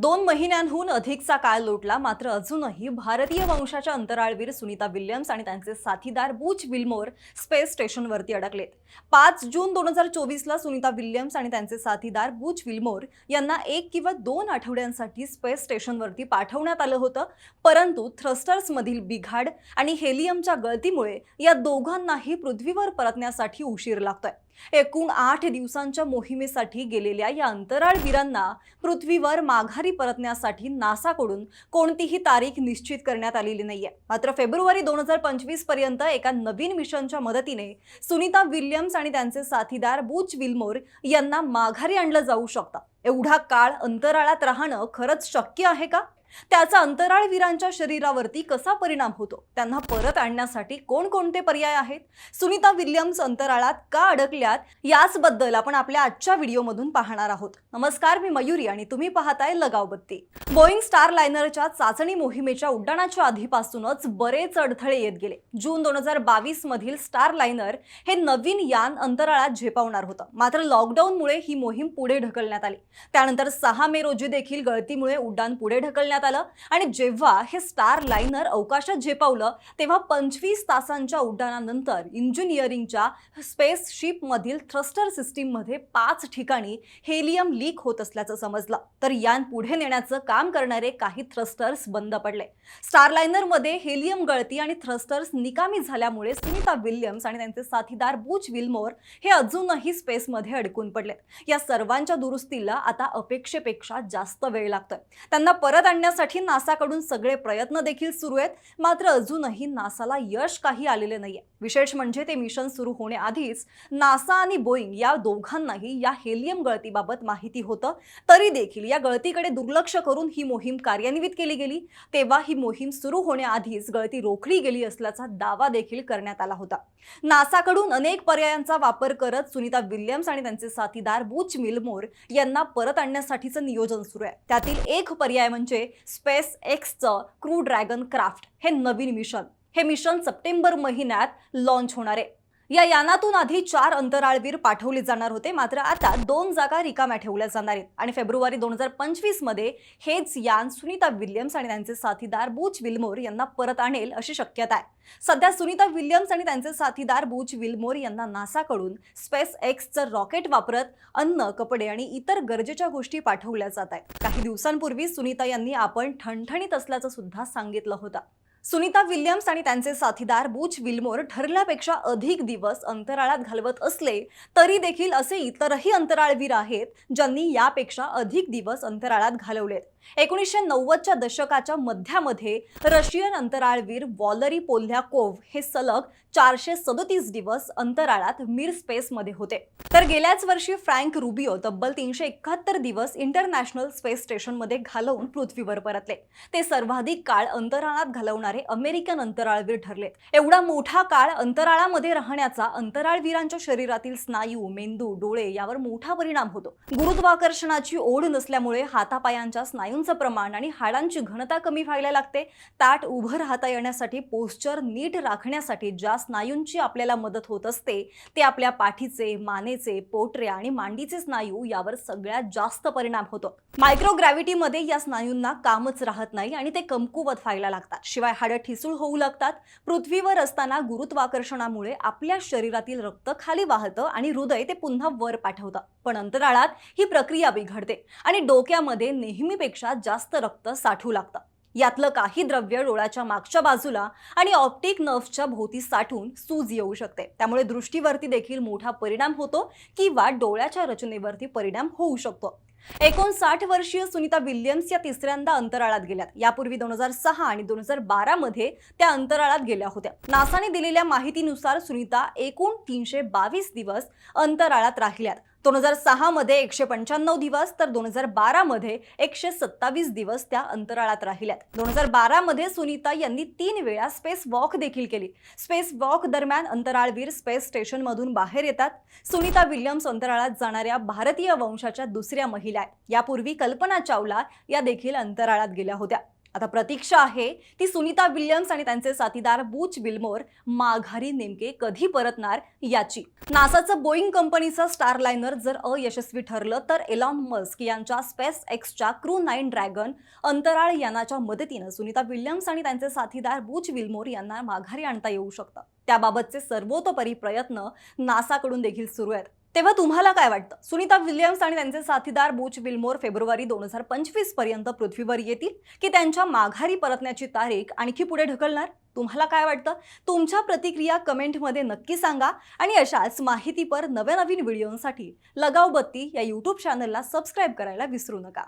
दोन महिन्यांहून अधिकचा काळ लोटला मात्र अजूनही भारतीय वंशाच्या अंतराळवीर सुनीता विल्यम्स आणि त्यांचे साथीदार बूच विल्मोर स्पेस स्टेशनवरती अडकलेत. पाच जून दोन हजार चोवीसला सुनीता विल्यम्स आणि त्यांचे साथीदार बूच विल्मोर यांना एक किंवा दोन आठवड्यांसाठी स्पेस स्टेशनवरती पाठवण्यात आलं होतं परंतु थ्रस्टर्समधील बिघाड आणि हेलियमच्या गळतीमुळे या दोघांनाही पृथ्वीवर परतण्यासाठी उशीर लागतोय. एकूण आठ दिवसांच्या मोहिमेसाठी गेलेल्या या अंतराळवीरांना पृथ्वीवर माघारी परतण्यासाठी नासाकडून कोणतीही तारीख निश्चित करण्यात आलेली नाहीये. मात्र फेब्रुवारी दोन हजार पंचवीसपर्यंत एका नवीन मिशनच्या मदतीने सुनीता विल्यम्स आणि त्यांचे साथीदार बूच विल्मोर यांना माघारी आणलं जाऊ शकतं. एवढा काळ अंतराळात राहणं खरंच शक्य आहे का? त्याचा अंतराळवीरांच्या शरीरावरती कसा परिणाम होतो? त्यांना परत आणण्यासाठी कोणकोणते पर्याय आहेत? सुनीता विल्यम्स अंतराळात का अडकल्यात? याचबद्दल आपण आपल्या आजच्या व्हिडिओमधून पाहणार आहोत. नमस्कार मी मयुरी आणि तुम्ही पाहताय लगाव बत्ती बोईंग स्टार लायनरच्या चाचणी मोहिमेच्या उड्डाणाच्या आधीपासूनच बरेच अडथळे येत गेले. जून दोन हजार बावीस मधील स्टार लायनर हे नवीन यान अंतराळात झेपावणार होतं. मात्र लॉकडाऊनमुळे ही मोहीम पुढे ढकलण्यात आली. त्यानंतर सहा मे रोजी देखील गळतीमुळे उड्डाण पुढे ढकलण्यात आलं. आणि जेव्हा हे स्टार लाइनर अवकाशात झेपावलं तेव्हा पंचवीस तासांच्या उड्डाणानंतर इंजिनिअरिंगच्या स्पेस शिपमधील थ्रस्टर सिस्टीममध्ये पाच ठिकाणी हेलियम लीक होत असल्याचं समजलं. तर यान पुढे नेण्याचं काम करणारे काही थ्रस्टर्स बंद पडले. स्टार लायनरमध्ये हेलियम गळती आणि थ्रस्टर्स निकामी झाल्यामुळे सुनीता विल्यम्स आणि त्यांचे साथीदार बुच विल्मोर हे अजूनही स्पेसमध्ये अडकून पडलेत. या सर्वांच्या दुरुस्तीला आता अपेक्षेपेक्षा जास्त वेळ लागतोय. त्यांना परत आणण्या आणण्यासाठी नासाकडून सगळे प्रयत्न देखील सुरू आहेत. मात्र अजूनही नासाला यश काही आलेले नाहीये. विशेष म्हणजे ते मिशन सुरू होण्याआधीच नासा आणि बोईंग या दोघांनाही या हेलियम गळतीबाबत माहिती होतं. तरी देखील या गळतीकडे दुर्लक्ष करून ही मोहीम कार्यान्वित केली गेली. तेव्हा ही मोहीम सुरू होण्याआधीच गळती रोखली गेली असल्याचा दावा देखील करण्यात आला होता. नासाकडून अनेक पर्यायांचा वापर करत सुनीता विल्यम्स आणि त्यांचे साथीदार बुच मिलमोर यांना परत आणण्यासाठीचं नियोजन सुरू आहे. त्यातील एक पर्याय म्हणजे स्पेस एक्सचं क्रू ड्रॅगन क्राफ्ट हे नवीन मिशन. हे मिशन सप्टेंबर महिन्यात लॉन्च होणार आहे. या यानातून आधी चार अंतराळवीर पाठवले जाणार होते. मात्र आता दोन जागा रिकाम्या ठेवल्या जाणार आहेत. आणि फेब्रुवारी दोन हजार पंचवीसमध्ये हेच यान सुनीता विल्यम्स आणि त्यांचे साथीदार बूच विल्मोर यांना परत आणेल अशी शक्यता आहे. सध्या सुनीता विल्यम्स आणि त्यांचे साथीदार बूच विल्मोर यांना नासाकडून स्पेस एक्सचं रॉकेट वापरत अन्न कपडे आणि इतर गरजेच्या गोष्टी पाठवल्या जात आहेत. काही दिवसांपूर्वी सुनीता यांनी आपण ठणठणीत असल्याचं सुद्धा सांगितलं होतं. सुनीता विल्यम्स आणि त्यांचे साथीदार बूच विल्मोर ठरल्यापेक्षा अधिक दिवस अंतराळात घालवत असले तरी देखील असे इतरही अंतराळवीर आहेत ज्यांनी यापेक्षा अधिक दिवस अंतराळात घालवलेत. एकोणीसशे नव्वदच्या दशकाच्या मध्यामध्ये रशियन अंतराळवीर वॉलरी पोल्ह्याकोव्ह हे सलग चारशे सदतीस दिवस अंतराळात मिर स्पेसमध्ये होते. तर गेल्याच वर्षी फ्रँक रुबिओ तब्बल तीनशे एकाहत्तर दिवस इंटरनॅशनल स्पेस स्टेशनमध्ये घालवून पृथ्वीवर परतले. ते सर्वाधिक काळ अंतराळात घालवणारे अमेरिकन अंतराळवीर ठरलेत. एवढा मोठा काळ अंतराळामध्ये राहण्याचा अंतराळवीरांच्या शरीरातील स्नायू मेंदू डोळे यावर मोठा परिणाम होतो. गुरुत्वाकर्षणाची ओढ नसल्यामुळे हातापायांच्या स्नायूंचं प्रमाण आणि हाडांची घनता कमी व्हायला लागते. ताट उभं राहता येण्यासाठी पोस्चर नीट राखण्यासाठी ज्या स्नायूंची आपल्याला मदत होत असते ते आपल्या पाठीचे मानेचे पोटरे आणि मांडीचे स्नायू यावर सगळ्यात जास्त परिणाम होतो. मायक्रोग्रॅव्हिटीमध्ये या स्नायूंना कामच राहत नाही आणि ते कमकुवत व्हायला लागतात. शिवाय हाडं ठिसूळ होऊ लागतात. पृथ्वीवर असताना गुरुत्वाकर्षणामुळे आपल्या शरीरातील रक्त खाली वाहतं आणि हृदय ते पुन्हा वर पाठवतं. पण अंतराळात ही प्रक्रिया बिघडते आणि डोक्यामध्ये नेहमीपेक्षा जास्त रक्त साठू लागतं. यातलं काही द्रव्य डोळ्याच्या मागच्या बाजूला आणि ऑप्टिक नर्व्हच्या भोवती साठून सूज येऊ शकते. त्यामुळे दृष्टीवरती देखील मोठा परिणाम होतो किंवा डोळ्याच्या रचनेवरती परिणाम होऊ शकतो. एकोणसाठ वर्षीय सुनीता विल्यम्स या तिसऱ्यांदा अंतराळात गेल्यात. यापूर्वी दोन हजार सहा आणि दोन हजार बारा मध्ये त्या अंतराळात गेल्या होत्या. नासाने दिलेल्या माहितीनुसार सुनीता एकूण तीनशे बावीस दिवस अंतराळात राहिल्यात. दोन हजार सहामध्ये एकशे पंच्याण्णव दिवस तर दोन हजार बारामध्ये एकशे सत्तावीस दिवस त्या अंतराळात राहिल्यात. दोन हजार बारामध्ये सुनीता यांनी तीन वेळा स्पेस वॉक देखील केली. स्पेस वॉक दरम्यान अंतराळवीर स्पेस स्टेशनमधून बाहेर येतात. सुनीता विल्यम्स अंतराळात जाणाऱ्या भारतीय वंशाच्या दुसऱ्या महिला आहेत. यापूर्वी कल्पना चावला या देखील अंतराळात गेल्या होत्या. आता प्रतीक्षा आहे. ती सुनीता विल्यम्स आणि त्यांचे साथीदार बूच विल्मोर माघारी नेमके कधी परतणार याची. नासाचं बोईंग कंपनीचं स्टारलायनर जर अयशस्वी ठरलं तर एलॉन मस्क यांच्या स्पेस एक्सच्या क्रू नाईन ड्रॅगन अंतराळ यानाच्या मदतीनं सुनीता विल्यम्स आणि त्यांचे साथीदार बूच विल्मोर यांना माघारी आणता येऊ शकतं. त्याबाबतचे सर्वोतोपरी प्रयत्न नासाकडून देखील सुरू आहेत. तेव्हा तुम्हाला काय वाटतं? सुनीता विल्यम्स आणि त्यांचे साथीदार बूच विल्मोर फेब्रुवारी दोन हजार पंचवीसपर्यंत पृथ्वीवर येतील? की त्यांच्या माघारी परतण्याची तारीख आणखी पुढे ढकलणार? तुम्हाला काय वाटतं? तुमच्या प्रतिक्रिया कमेंटमध्ये नक्की सांगा. आणि अशाच माहितीपर नव्या नवीन व्हिडिओंसाठी लगाव बत्ती या यूट्यूब चॅनलला सबस्क्राईब करायला विसरू नका.